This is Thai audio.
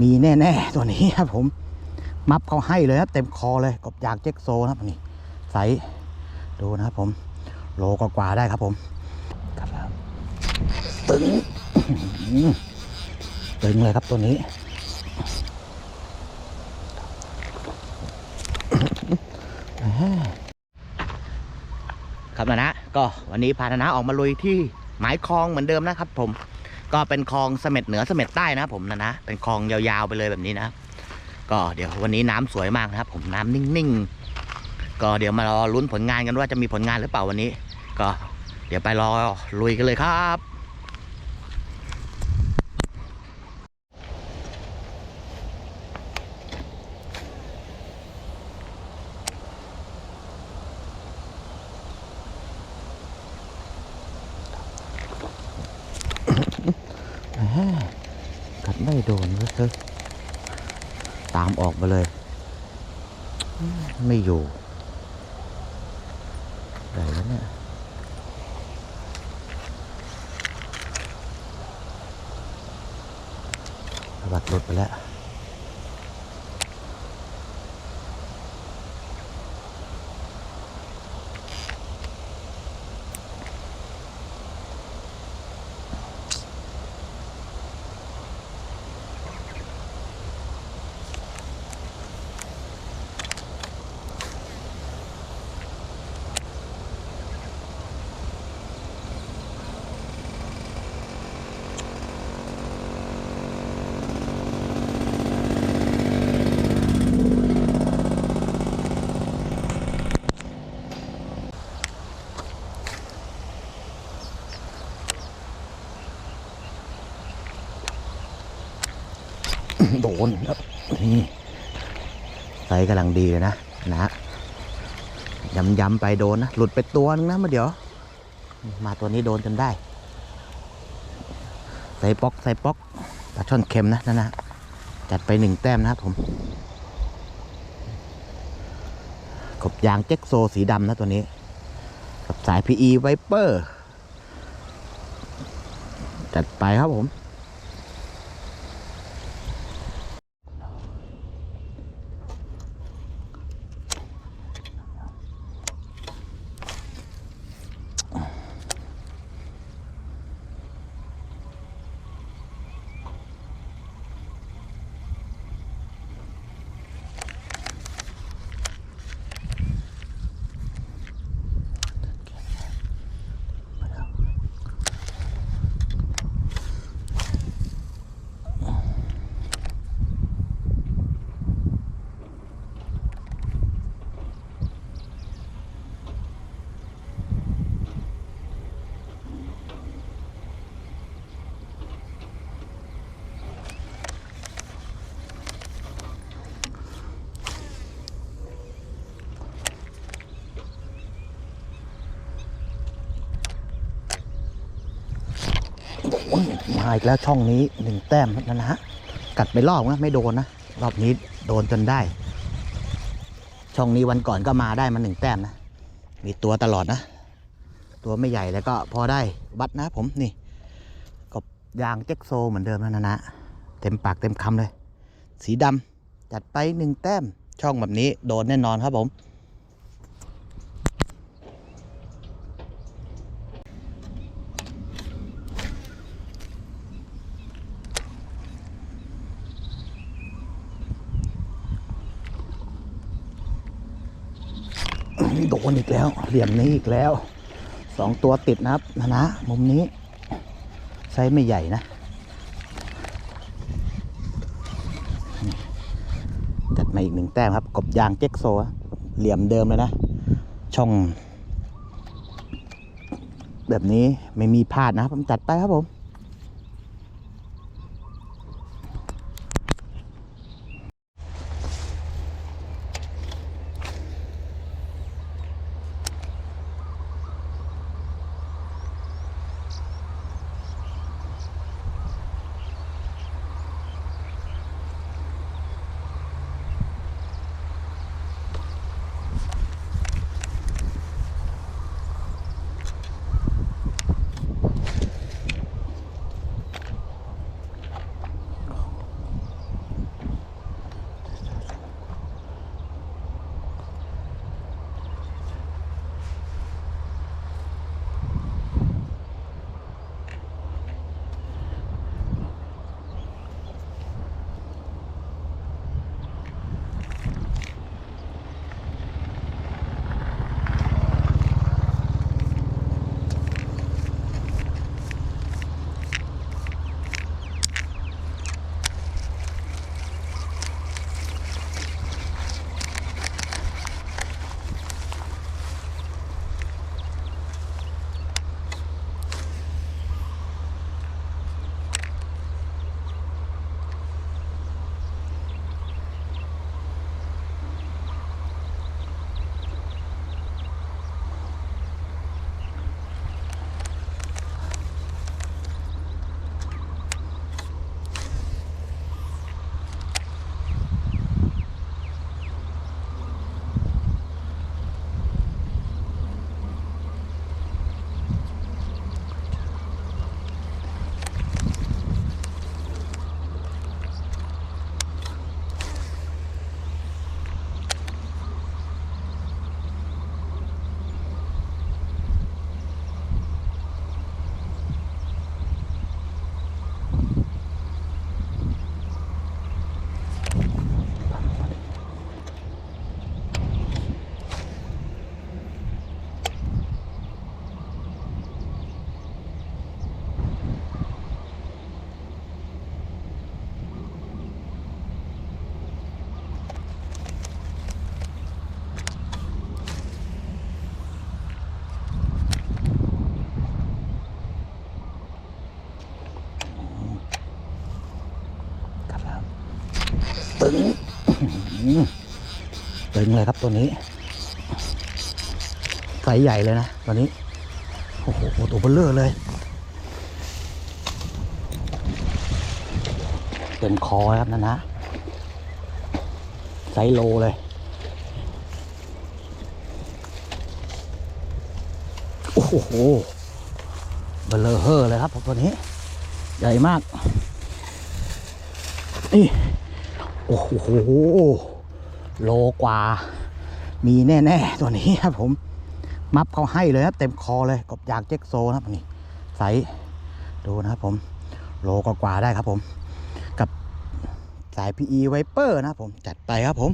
มีแน่ ๆ ตัวนี้ครับผม มับเขาให้เลยครับ เต็มคอเลยกบยางเจ็กโซนะครับนี่ไซส์ดูนะครับผม โลกกว่าได้ครับผมครับตึงตึงเลยครับตัวนี้ ครับนะนะก็วันนี้พานะนะออกมาลุยที่หมายคลองเหมือนเดิมนะครับผม ก็เป็นคลองเสม็ดเหนือเสม็ดใต้นะผมนะนะ เป็นคลองยาวๆไปเลยแบบนี้นะก็เดี๋ยววันนี้น้ำสวยมากนะครับ ผมน้ำนิ่งๆ ก็เดี๋ยวมารอลุ้นผลงานกันว่าจะมีผลงานหรือเปล่าวันนี้ ก็เดี๋ยวไปรอลุยกันเลยครับ ไม่โดนก็เถอะตามออกมาเลย ไม่อยู่ไหนแล้วเนี่ยสะบัดหลุดไปแล้ว โดนครับนี่ไซกำลังดีเลยนะนะย้ำๆไปโดนนะ หลุดไปตัวนึงนะมาเดี๋ยว มาตัวนี้โดนจนได้ใส่ป๊อกใส่ป๊อกปลาช่อนเค็มนะนั่นนะจัดไปหนึ่งแต้มนะครับผมกบยางเจ็กโซสีดำนะตัวนี้ กับสาย PE Viper จัดไปครับผม มาอีกแล้วช่องนี้หนึ่งแต้มนะนะฮะกัดไปรอบนะไม่โดนนะรอบนี้โดนจนได้ ช่องนี้วันก่อนก็มาได้มาหนึ่งแต้มนะ มีตัวตลอดนะ ตัวไม่ใหญ่แล้วก็พอได้วัดนะผมนี่กบยางเจ็กโซเหมือนเดิมแล้วนะนะเต็มปากเต็มคำเลย สีดำจัดไปหนึ่งแต้มช่องแบบนี้โดนแน่นอนครับผม โดนอีกแล้ว เหลี่ยมนี้อีกแล้วสองตัวติดนะครับนะนะมุมนี้ไซส์ไม่ใหญ่นะจัดมาอีกหนึ่งแต้มครับ กบยางเจ็กโซะเหลี่ยมเดิมเลยนะ ช่อง แบบนี้ไม่มีพลาดนะครับผมจัดไปครับผม ตึงตึงเลยครับตัวนี้ไซส์ใหญ่เลยนะตัวนี้ โอ้โหตัวเบลเลอร์เลย เต็มคอครับนั่นนะไซส์โลเลยโอ้โหเบลเลอร์เฮอร์เลยครับตัวนี้ ใหญ่มาก นี่ โอ้โหโลกว่า มีแน่ๆ ตัวนี้ครับผม มัฟเขาให้เลยครับ เต็มคอเลยกบยางเจ็กโซนะครับนี่ใสดูนะครับผม โลกว่าได้ครับผม กับสายพีอีไวเปอร์นะครับผม จัดไปครับผม